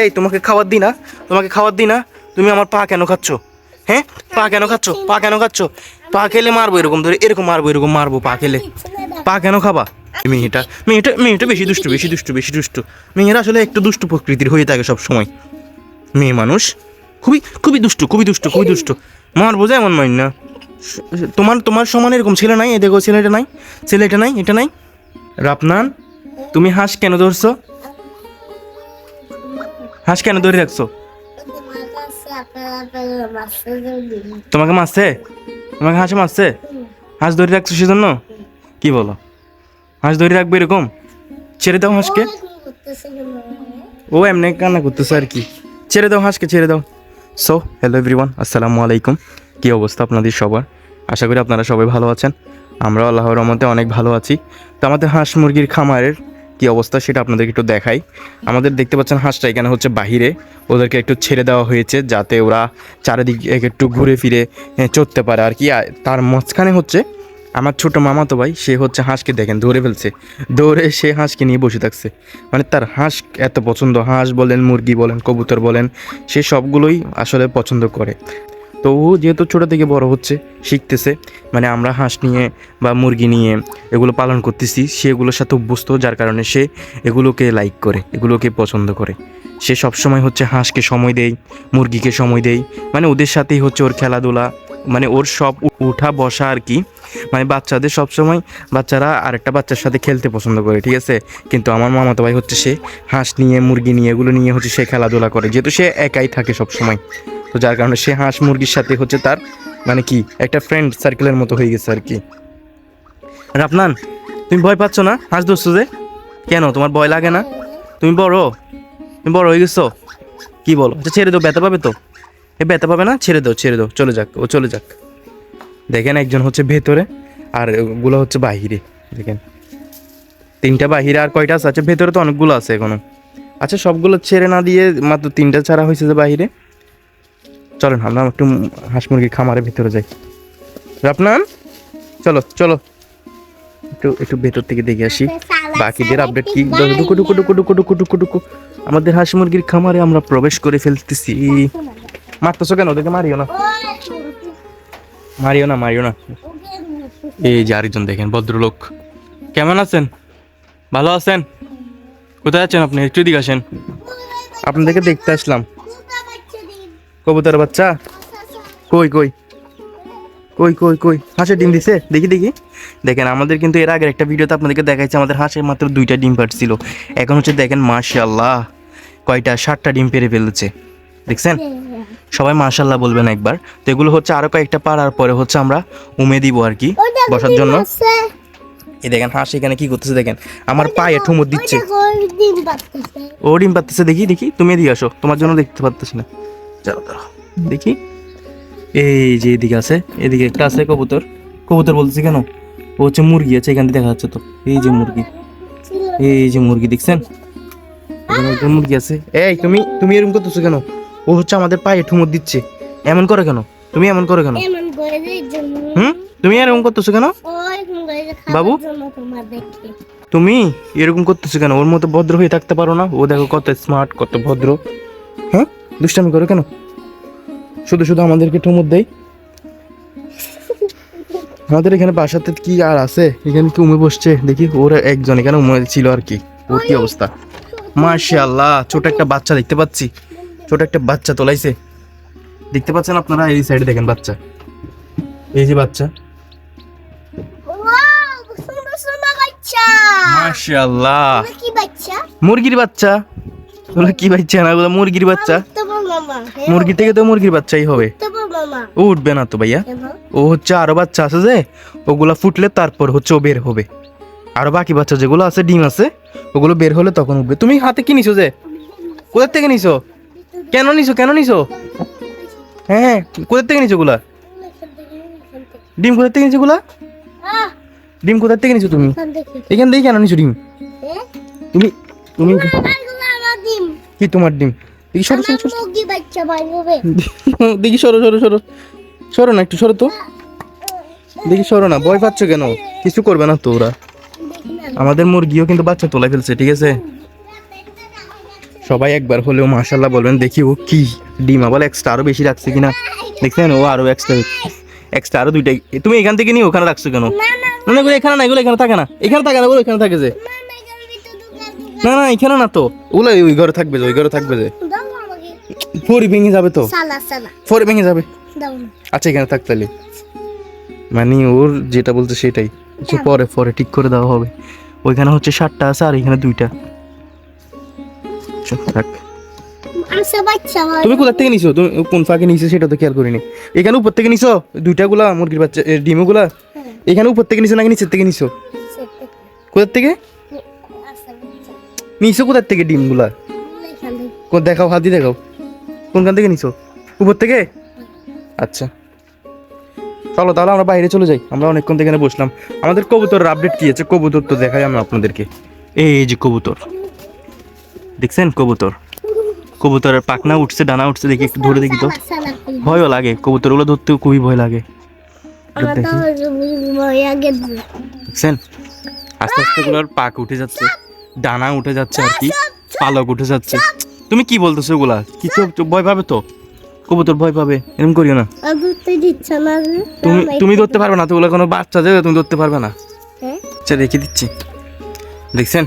এই তোমাকে খাবার দিই না। তোমাকে খাবার দিই না। তুমি আমার পা কেন খাচ্ছ? হ্যাঁ? পা কেন খাচ্ছ? পা কেন খাচ্ছ? পা খেলে মারবো এরকম ধরে এরকম মারবো এরকম মারবো পা খেলে। পা কেন খাবা? মেয়েটা মেয়েটা মেয়েটা বেশি দুষ্টু বেশি দুষ্টু বেশি দুষ্টু। মেয়েরা আসলে একটু দুষ্টু প্রকৃতির হয়ে থাকে সব সময় মেয়ে মানুষ খুবই খুবই দুষ্টু খুবই দুষ্টু খুবই দুষ্টু। মারবো যে এমন মাইন না। তোমার তোমার সমান এরকম ছেলে নাই এ দেখো ছেলেটা নাই ছেলেটা নাই এটা নাই। রাপনান তুমি হাঁস কেন ধরছো? হাঁস কেন ধরে রাখছো? তোমাকে মারছে? তোমাকে হাঁস মারছে? হাঁস ধরে রাখছো সেজন্য? কি বলো? হাঁস ধরে রাখবে এরকম? ছেড়ে দাও হাঁসকে। ও এমনি কান্না করতেছে আর কি। ছেড়ে দাও হাঁসকে, ছেড়ে দাও। সো হ্যালো এভরিওয়ান আসসালামু আলাইকুম। কী অবস্থা আপনাদের সবার? আশা করি আপনারা সবাই ভালো আছেন। আমরা আল্লাহর রহমতে অনেক ভালো আছি। তো আমাদের হাঁস মুরগির খামারের কী অবস্থা সেটা আপনাদেরকে একটু দেখাই। আমাদের দেখতে পাচ্ছেন হাঁসটা এখানে হচ্ছে বাহিরে। ওদেরকে একটু ছেড়ে দেওয়া হয়েছে যাতে ওরা চারিদিকে একটু ঘুরে ফিরে চড়তে পারে। আর কি তার মাঝখানে হচ্ছে আমার ছোট মামাতো ভাই, সে হচ্ছে হাঁসকে দেখেন, ধরে ফেলছে। দৌড়ে সে হাঁসকে নিয়ে বসে থাকছে। মানে তার হাঁস এত পছন্দ, হাঁস বলেন, মুরগি বলেন, কবুতর বলেন, সে সবগুলোই আসলে পছন্দ করে। তো ও যেহেতু ছোটো থেকে বড় হচ্ছে, শিখতেছে মানে আমরা হাঁস নিয়ে বা মুরগি নিয়ে এগুলো পালন করতেছি, সেগুলোর সাথে অভ্যস্ত, যার কারণে সে এগুলোকে লাইক করে, এগুলোকে পছন্দ করে। সে সবসময় হচ্ছে হাঁসকে সময় দেয়, মুরগিকে সময় দেয় মানে ওদের সাথেই হচ্ছে ওর খেলাধুলা মানে ওর সব উঠা বসা আর কি মানে বাচ্চাদের সবসময় বাচ্চারা আরেকটা বাচ্চার সাথে খেলতে পছন্দ করে, ঠিক আছে? কিন্তু আমার মামাতো ভাই হচ্ছে সে হাঁস নিয়ে, মুরগি নিয়ে, এগুলো নিয়ে হচ্ছে সে খেলাধুলা করে, যেহেতু সে একাই থাকে সব সময় তো যার কারণে সে হাঁস মুরগির সাথে হচ্ছে তার মানে কি, একটা ফ্রেন্ড সার্কেলের মতো হয়ে গেছে আর কি। রাপনান তুমি ভয় পাচ্ছ না? হাঁস ধরছো যে? কেন? তোমার ভয় লাগে না? তুমি বড়? তুমি বড় হয়ে গেছো? কি বলো? আচ্ছা ছেড়ে দাও, ব্যথা পাবে তো? এ ব্যথা পাবে না ছেড়ে দাও ছেড়ে দাও চলে যাক ও চলে যাক দেখেন একজন হচ্ছে ভেতরে আর ওগুলো হচ্ছে বাহিরে দেখেন তিনটা বাহিরে আর কয়টা আছে আচ্ছা ভেতরে তো অনেকগুলো আছে এখনও আচ্ছা সবগুলো ছেড়ে না দিয়ে মাত্র তিনটা ছাড়া হয়েছে যে বাহিরে চলেন আমরা একটু হাঁস মুরগির খামারের ভেতরে যাই রাপনান চলো চলো একটু একটু ভেতর থেকে দেখে আসি বাকিদের আপডেট কি ডুকু ডুকু ডুকু ডুকু ডুকু ডুকু আমাদের হাঁস মুরগির খামারে আমরা প্রবেশ করে ফেলতেছি মারতেছো কেন? ওদেরকে মারিও না। মারিও না মারিও না। এই যে আরেকজন দেখেন, ভদ্রলোক। কেমন আছেন? ভালো আছেন? কোথায় আছেন আপনি? একটু দিকে আসেন। আপনাদেরকে দেখতে আসলাম। কবুতর বাচ্চা? কই কই? কই কই কই? হাঁসের ডিম দিছে? দেখি দেখি। দেখেন, আমাদের কিন্তু এর আগের একটা ভিডিওতে আপনাদেরকে দেখাইছে, আমাদের হাঁসের মাত্র দুইটা ডিম পাড়ছিল। এখন হচ্ছে দেখেন মাশাল্লাহ কয়টা ষাটটা ডিম পেরে ফেলেছে। দেখছেন? সবাই মাশাল্লাহ বলবেন একবার। তো এগুলো হচ্ছে আরও কয়েকটা পাড়ার পরে হচ্ছে আমরা উমে দিব আর কি বসার জন্য। এই দেখেন হাঁস এখানে কি করতেছে দেখেন? আমার পায়ে ঠুমুর দিচ্ছে। ও ডিম পাচ্ছে দেখি দেখি। তুমি এদিকে আসো তোমার জন্য দেখতে পাচ্ছি না। চলো দেখি। এই যে এদিকে আছে এদিকে একটা আছে কবুতর। কবুতর বলতেছি কেন? ও হচ্ছে মুরগি আছে এখান থেকে দেখা যাচ্ছে তো। এই যে মুরগি। এই যে মুরগি দেখছেন? মুরগি আছে। এই তুমি তুমি এরকম করতেছো কেন? ও হচ্ছে আমাদের পায়ে ঠুমুর দিচ্ছে। এমন করে কেন? তুমি এমন করে কেন? হুম? তুমি এরকম করতেছো কেন? বাবু? তুমি এরকম করতেছো কেন? ওর মতো ভদ্র হয়ে থাকতে পারো না? ও দেখো কত স্মার্ট কত ভদ্র। হ্যাঁ? দুষ্টামি করো কেন? শুধু শুধু আমাদেরকে ঠুমুর দেয় আমাদের এখানে বাসাতে কি আর আছে? এখানে কি উমে বসছে? দেখি ওর একজন এখানে উমে ছিল আর কি। ওর কি অবস্থা? মাশাআল্লাহ ছোট একটা বাচ্চা দেখতে পাচ্ছি। ছোট একটা বাচ্চা তোলাইছে। দেখতে পাচ্ছেন আপনারা এই সাইডে দেখেন বাচ্চা। এই যে বাচ্চা। মাশাআল্লাহ। মুরগির বাচ্চা। ওগুলো কি বাচ্চা না ওগুলো মুরগির বাচ্চা। মুরগি থেকে তো মুরগির বাচ্চাই হবে। ও উঠবে না তো ভাইয়া। ও হচ্ছে আরও বাচ্চা আছে যে ওগুলা ফুটলে তারপর হচ্ছে ও বের হবে। আরও বাকি বাচ্চা যেগুলো আছে ডিম আছে ওগুলো বের হলে তখন উঠবে। তুমি হাতে কি নিছো যে? কোথার থেকে নিছো? কেন নিছো? কেন নিছো? হ্যাঁ কোথার থেকে নিছো গুলা ডিম কোথার থেকে নিছো গুলা ডিম কোথার থেকে নিছো তুমি? এখান থেকে কেন নিছো ডিম? তুমি তুমি কি তোমার ডিম? দেখি সরো সরো সরো। দেখি সরো সরো সরো। সরো না একটু, সরো তো। দেখি সরো না, ভয় পাচ্ছ কেন? কিছু করবে না তো ওরা। আমাদের মুরগিও কিন্তু বাচ্চা তোলাই ফেলছে, ঠিক আছে? সবাই একবার হলেও মাশাল্লাহ বলবেন দেখি ও কি ডিম আবার এক্সট্রা আরও বেশি রাখছে কিনা। দেখছেন? ও আরও এক্সট্রা এক্সট্রা আরও দুইটাই। তুমি এখান থেকে নিয়ে ওখানে রাখছো কেন? না না। এগুলো এখানে না এগুলো এখানে থাকে না। এখানে থাকে না ওগুলো এখানে থাকে যে। না না এখানে না তো। ওগুলো ওই ঘরে থাকবে যে ওই ঘরে থাকবে যে। ফরি ভেঙে যাবে তো। ফরি ভেঙে যাবে। আচ্ছা এখানে থাক তাহলে। মানে ওর যেটা বলছে সেটাই। পরে পরে ঠিক করে দেওয়া হবে। ওইখানে হচ্ছে সাতটা আছে আর এখানে দুইটা। আচ্ছা, থাক। আচ্ছা তুমি কোথা থেকে নিছো? তুমি কোন ফাঁকে নিছো সেটা তো খেয়াল করিনি। এখানে উপর থেকে নিছো? দুইটা গুলা মুরগির বাচ্চা ডিমগুলা হ্যাঁ। এখানে উপর থেকে নিছো নাকি নিচের থেকে নিছো? কোথার থেকে? আচ্ছা নিছো কোথার থেকে ডিমগুলা দেখাও হাত দিয়ে দেখাও। কোনখান থেকে নিছো? উপর থেকে? আচ্ছা। চলো তাহলে আমরা বাইরে চলে যাই। আমরা অনেকক্ষণ থেকে এখানে বসলাম। আমাদের কবুতরের আপডেট কি আছে? কবুতর তো দেখাই আমরা আপনাদেরকে। এই যে কবুতর। দেখছেন কবুতর? কবুতরের পাখনা উঠছে ডানা উঠছে দেখি একটু ধরে দেখি তো। ভয়ও লাগে কবুতরগুলো ধরতেও খুবই ভয় লাগে। দেখছেন? আস্তে আস্তে গুলোর পাক উঠে যাচ্ছে ডানা উঠে যাচ্ছে আর কি পালক উঠে যাচ্ছে। তুমি কি বলতেছো ওগুলা কি ভয় পাবে তো? কবুতর ভয় পাবে এরকম করিও না। তুমি তুমি ধরতে পারবে না তো ওগুলো কোনো বাচ্চা দেবে তুমি ধরতে পারবে না। আচ্ছা রেখে দিচ্ছি। দেখছেন?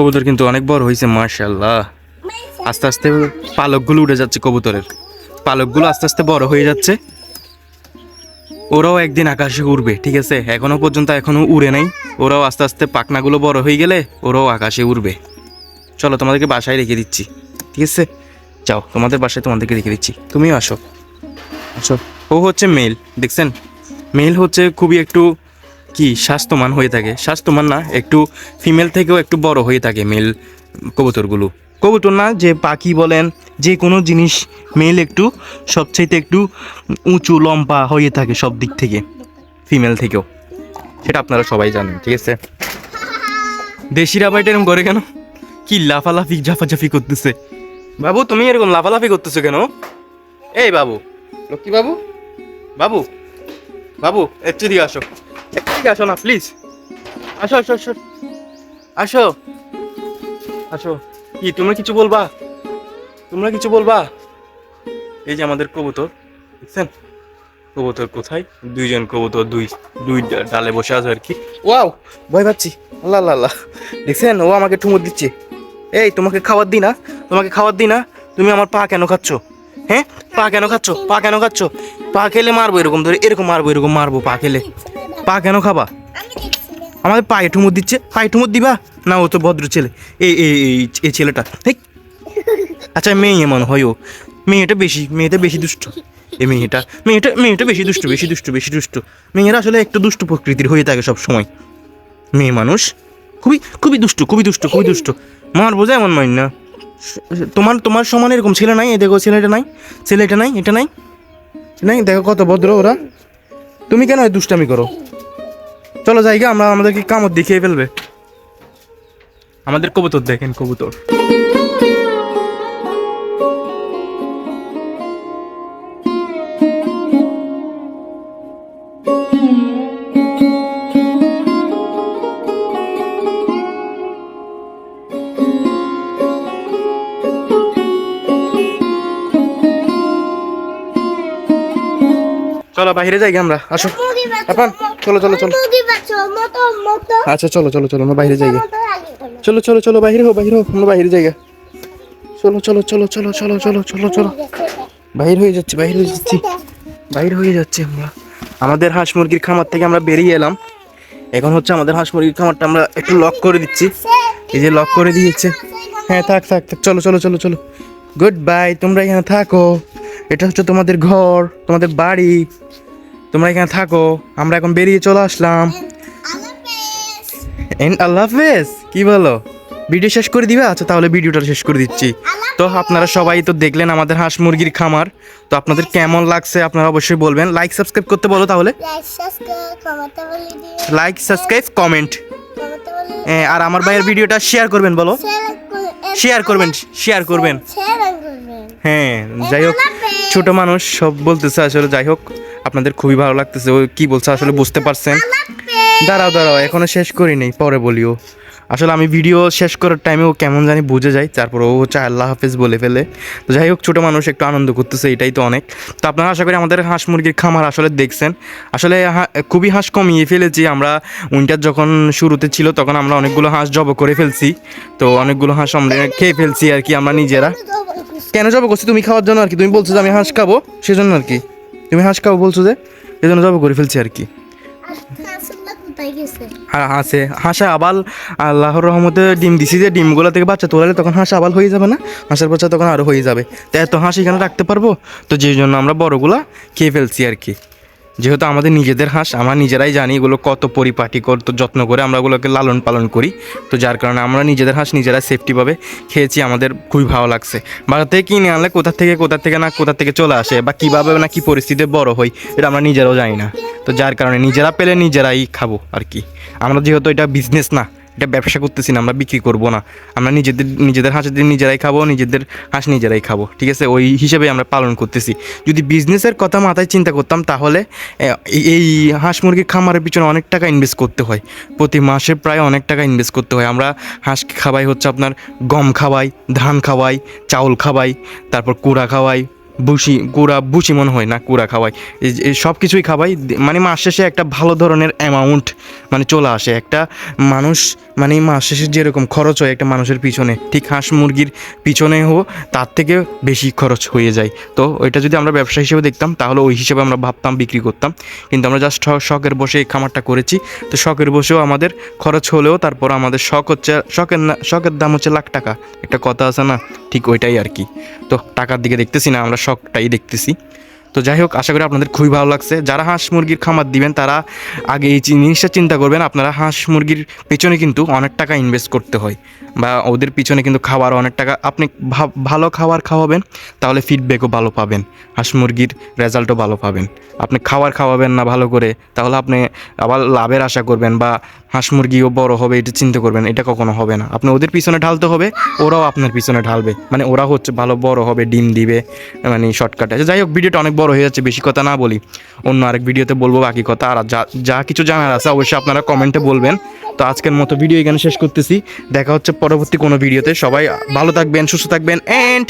কবুতর কিন্তু অনেক বড় হয়েছে মার্শাল্লাহ আস্তে আস্তে পালকগুলো উঠে যাচ্ছে কবুতরের। পালকগুলো আস্তে আস্তে বড় হয়ে যাচ্ছে। ওরাও একদিন আকাশে উড়বে, ঠিক আছে? এখনও পর্যন্ত এখনও উড়ে নাই। ওরাও আস্তে আস্তে পাখনাগুলো বড় হয়ে গেলে ওরাও আকাশে উড়বে। চলো তোমাদেরকে বাসায় রেখে দিচ্ছি, ঠিক আছে? যাও, তোমাদের বাসায় তোমাদেরকে রেখে দিচ্ছি। তুমিও আসো। আসো। ও হচ্ছে মেল, দেখছেন? মেল হচ্ছে খুবই একটু কি স্বাস্থ্যমান হয়ে থাকে? স্বাস্থ্যমান না একটু ফিমেল থেকেও একটু বড় হয়ে থাকে মেল কবুতরগুলো। কবুতর না যে পাখি বলেন যে কোনো জিনিস মেল একটু সবচাইতে একটু উঁচু লম্বা হয়ে থাকে সব দিক থেকে ফিমেল থেকেও। সেটা আপনারা সবাই জানেন ঠিক আছে? দেশিরা বাইটা এরকম করে কেন? কি লাফালাফি ঝাফাঝাফি করতেছে। বাবু তুমি এরকম লাফালাফি করতেছো কেন? এই বাবু। লক্ষ্মী বাবু? বাবু বাবু একটু দিকে আসো। দিকে আসো না প্লিজ আসো আসো আসো। আসো। আসো। কি, তোমরা কিছু বলবা? তোমরা কিছু বলবা? এই যে আমাদের কবুতর, দেখছেন? কবুতর কোথায়? দুইজন কবুতর, দুই দুই ডালে বসে আছে আর কি। ওয়াও, ভয় পাচ্ছি। আল্লাহ আল্লাহ আল্লাহ। দেখছেন? ও আমাকে ঠুমুর দিচ্ছে। এই, তোমাকে খাবার দিই না। তোমাকে খাবার দিই না। তুমি আমার পা কেন খাচ্ছ? হ্যাঁ? পা কেন খাচ্ছ? পা কেন খাচ্ছ? পা খেলে মারবো এরকম ধরে, এরকম মারবো এরকম মারবো পা খেলে। পা কেন খাবা? আমাদের পায়ে ঠুমুর দিচ্ছে। পায়ে ঠুমুর দিবা? না ও তো ভদ্র ছেলে। এই এই ছেলেটা। হেই। আচ্ছা মেয়ে মনে হয় ও। মেয়েটা বেশি মেয়েটা বেশি দুষ্ট। এই মেয়েটা মেয়েটা মেয়েটা বেশি দুষ্ট বেশি দুষ্ট বেশি দুষ্ট। মেয়েরা আসলে একটু দুষ্ট প্রকৃতির হয়ে থাকে সব সময় মেয়ে মানুষ খুবই খুবই দুষ্ট খুবই দুষ্ট খুবই দুষ্ট। মার বোঝা এমন মাইন না। তোমার তোমার সমান এরকম ছেলে নাই? এ দেখো ছেলেটা নাই? ছেলেটা নাই? এটা নাই? নাই? দেখো কত ভদ্র ওরা। তুমি কেন দুষ্টামি করো? চলো জায়গা আমরা আমাদেরকে কামড় দেখিয়ে ফেলবে। আমাদের কবুতর দেখেন কবুতর। চলো বাইরে যাই আমরা আসো। আপন। চলো চলো চলো আচ্ছা চলো চলো চলো আমরা বাইরে যাই চলো চলো চলো বাইরে হো বাইরে হো আমরা বাইরে জায়গা চলো চলো চলো চলো চলো চলো চলো চলো বাইর হয়ে যাচ্ছি বাইর হয়ে যাচ্ছি বাইর হয়ে যাচ্ছি আমরা আমাদের হাঁস মুরগির খামার থেকে আমরা বেরিয়ে এলাম এখন হচ্ছে আমাদের হাঁস মুরগির খামারটা আমরা একটু লক করে দিচ্ছি এই যে লক করে দিয়েছে হ্যাঁ থাক থাক থাক চলো চলো চলো চলো গুড বাই তোমরা এখানে থাকো এটা হচ্ছে তোমাদের ঘর তোমাদের বাড়ি তোমরা এখানে থাকো আমরা এখন বেরিয়ে চলে আসলাম। এন্ড আল্লাহ হাফেজ কি বলো? ভিডিও শেষ করে দিবে? আচ্ছা তাহলে ভিডিওটা শেষ করে দিচ্ছি। তো আপনারা সবাই তো দেখলেন আমাদের হাঁস মুরগির খামার। তো আপনাদের কেমন লাগছে আপনারা অবশ্যই বলবেন। লাইক সাবস্ক্রাইব করতে বলো তাহলে। লাইক সাবস্ক্রাইব কমেন্ট বলে আর আমার ভাইয়ের ভিডিওটা শেয়ার করবেন বলো। শেয়ার করবেন শেয়ার করবেন। হ্যাঁ যাই হোক ছোট মানুষ সব বলতেছে আসলে যাই হোক। আপনাদের খুবই ভালো লাগতেছে। ও কি বলছে? আসলে বুঝতে পারছেন। দাঁড়াও দাঁড়াও এখনও শেষ করি নেই পরে বলিও। আসলে আমি ভিডিও শেষ করার টাইমে ও কেমন জানি বুঝে যায় তারপর ও হচ্ছে আল্লাহ হাফেজ বলে ফেলে। তো যাই হোক ছোটো মানুষ একটু আনন্দ করতেছে এটাই তো অনেক। তো আপনারা আশা করি আমাদের হাঁস মুরগির খামার আসলে দেখছেন। আসলে হা- খুবই হাঁস কমিয়ে ফেলেছি আমরা। উইন্টার যখন শুরুতে ছিল তখন আমরা অনেকগুলো হাঁস জব করে ফেলছি। তো অনেকগুলো হাঁস আমরা খেয়ে ফেলছি আর কি আমরা নিজেরা। কেন জব করছি? তুমি খাওয়ার জন্য আর কি। তুমি বলছো যে আমি হাঁস খাব সেজন্য আর কি। তুমি হাঁস খাও বলছো যে এই জন্য জব করে ফেলছি আর কি। আর হাঁসে হাঁসে আবাল আল্লাহর রহমতে ডিম দিছি যে ডিমগুলো থেকে বাচ্চা তোলালে তখন হাঁস আবাল হয়ে যাবে না? হাঁসের বাচ্চা তখন আরও হয়ে যাবে। তো এত হাঁস এখানে রাখতে পারব? তো যে জন্য আমরা বড়গুলা খেয়ে ফেলছি আর কি। যেহেতু আমাদের নিজেদের হাঁস, আমরা নিজেরাই জানি এগুলো কত পরিপাটি, কত যত্ন করে আমরা ওগুলোকে লালন পালন করি। তো যার কারণে আমরা নিজেদের হাঁস নিজেরাই সেফটিভাবে খেয়েছি, আমাদের খুবই ভালো লাগছে। বাজার থেকে কিনে আনলে কোথা থেকে কোথা থেকে না কোথা থেকে চলে আসে বা কীভাবে না কী পরিস্থিতিতে বড় হই, এটা আমরা নিজেরাও জানি না। তো যার কারণে নিজেরা পেলে নিজেরাই খাব আর কি। আমরা যেহেতু এটা বিজনেস না এটা ব্যবসা করতেছি না, আমরা বিক্রি করব না। আমরা নিজেদের নিজেদের হাঁসেদের নিজেরাই খাব, নিজেদের হাঁস নিজেরাই খাব, ঠিক আছে? ওই হিসেবে আমরা পালন করতেছি। যদি বিজনেসের কথা মাথায় চিন্তা করতাম, তাহলে এই- হাঁস মুরগির খামারের পিছনে অনেক টাকা ইনভেস্ট করতে হয়। প্রতি মাসে প্রায় অনেক টাকা ইনভেস্ট করতে হয়। আমরা হাঁসকে খাওয়াই হচ্ছে আপনার গম খাওয়াই, ধান খাওয়াই, চাউল খাওয়াই, তারপর কুড়া খাওয়াই বুসি কুড়া বুসি মনে হয় না, কুড়া খাওয়াই সব কিছুই খাওয়াই মানে মাস শেষে একটা ভালো ধরনের অ্যামাউন্ট মানে চলে আসে। একটা মানুষ মানে মাস শেষে যেরকম খরচ হয় একটা মানুষের পিছনে, ঠিক হাঁস মুরগির পিছনে হোক, তার থেকে বেশি খরচ হয়ে যায়। তো ওইটা যদি আমরা ব্যবসা হিসেবে দেখতাম, তাহলে ওই হিসেবে আমরা ভাবতাম, বিক্রি করতাম। কিন্তু আমরা জাস্ট শখের বসে এই খামারটা করেছি। তো শখের বসেও আমাদের খরচ হলেও তারপর আমাদের শখ হচ্ছে, শখের না, শখের দাম হচ্ছে লাখ টাকা। একটা কথা আছে না, ঠিক ওইটাই আর কি। তো টাকার দিকে দেখতেছি না, আমরা শখটাই দেখতেছি। তো যাই হোক, আশা করি আপনাদের খুবই ভালো লাগছে। যারা হাঁস মুরগির খামার দিবেন, তারা আগে এই জিনিসটা চিন্তা করবেন, আপনারা হাঁস মুরগির পেছনে কিন্তু অনেক টাকা ইনভেস্ট করতে হয় বা ওদের পিছনে কিন্তু খাবার অনেক টাকা। আপনি ভালো খাবার খাওয়াবেন, তাহলে ফিডব্যাকও ভালো পাবেন। হাঁস মুরগির রেজাল্টও ভালো পাবেন। আপনি খাবার খাওয়াবেন না ভালো করে, তাহলে আপনি আবার লাভের আশা করবেন বা হাঁস মুরগিও বড় হবে, এটা চিন্তা করবেন, এটা কখনো হবে না। আপনি ওদের পিছনে ঢালতে হবে, ওরাও আপনার পিছনে ঢালবে। মানে ওরা হচ্ছে ভালো বড় হবে, ডিম দিবে মানে শর্টকাটে যাই হোক, ভিডিওটা অনেক বড় হয়ে যাচ্ছে, বেশি কথা না বলি। অন্য আরেক ভিডিওতে বলব বাকি কথা। আর যা যা কিছু জানার আছে অবশ্যই আপনারা কমেন্টে বলবেন। তো আজকের মতো ভিডিও এখানে শেষ করতেছি। দেখা হচ্ছে পরবর্তী কোনো ভিডিওতে। সবাই ভালো থাকবেন, সুস্থ থাকবেন অ্যান্ড